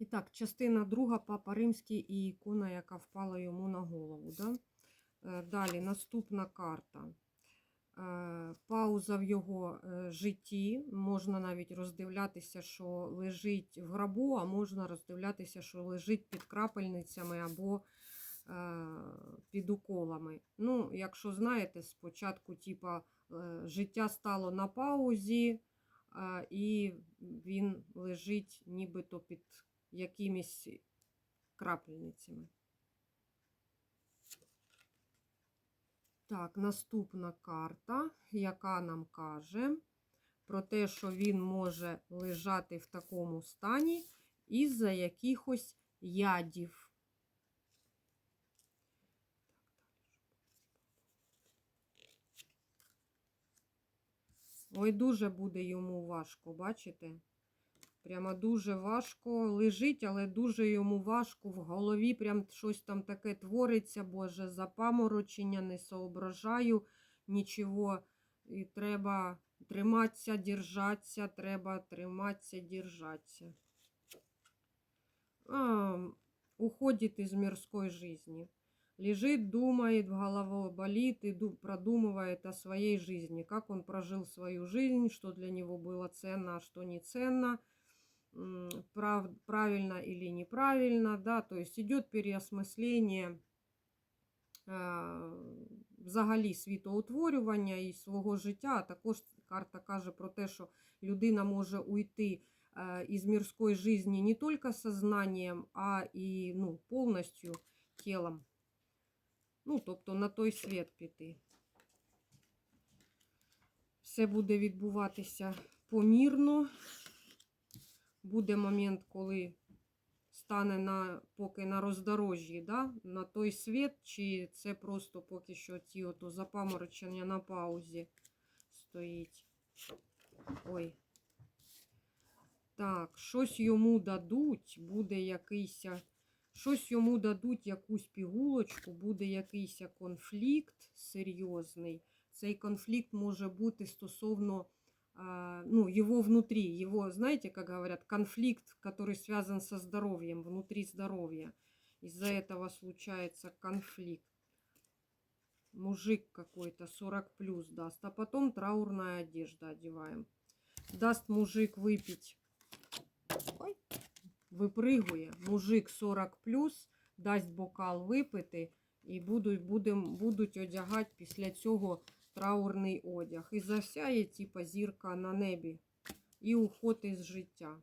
І так, частина друга Папа Римський і ікона, яка впала йому на голову. Да? Е, Далі наступна карта. Е, Пауза в його е, житті. Можна навіть роздивлятися, що лежить в гробу, а можна роздивлятися, що лежить під крапельницями або під уколами. Ну, якщо знаєте, спочатку, типа, життя стало на паузі, і він лежить нібито під якимись крапельницями. Так, наступна карта, яка нам каже про те, що він може лежати в такому стані із-за якихось ядів. Ой, дуже буде йому важко, бачите? Прямо дуже важко лежить, але дуже йому важко в голові. Прям щось там таке твориться, боже, запаморочення, не соображаю нічого. І треба триматися, держатися, треба триматися, держатися. А, уходит из мирской жизни. Лежит, думает, в голову болит и продумывает о своей жизни, как он прожил свою жизнь, что для него было ценно, а что не ценно, прав- правильно или неправильно, да, то есть идет переосмисление е, взагалі світоутворювання і свого життя, а також карта каже про те, що людина може уйти е, із мирської житті не тільки сознанием, а і ну, повністю тілом. Ну, тобто на той світ піти. Все буде відбуватися помірно. Буде момент, коли стане на, поки на роздорожжі, да? на той світ, чи це просто поки що ті ото запаморочення на паузі стоїть. Ой. Так, щось йому дадуть, буде якийсь. Щось йому дадуть якусь пігулочку, буде якийсь конфлікт серйозний. Цей конфлікт може бути стосовно ну, его внутри, его, знаете, как говорят, конфликт, который связан со здоровьем, внутри здоровья. Из-за этого случается конфликт. Мужик какой-то 40 плюс даст, а потом траурная одежда одеваем. Даст мужик выпить. Ой, випригує. Мужик 40 плюс, дасть бокал випити і будуть, будем, будуть одягати після цього траурний одяг. І засяє, типа, зірка на небі. І уход із життя.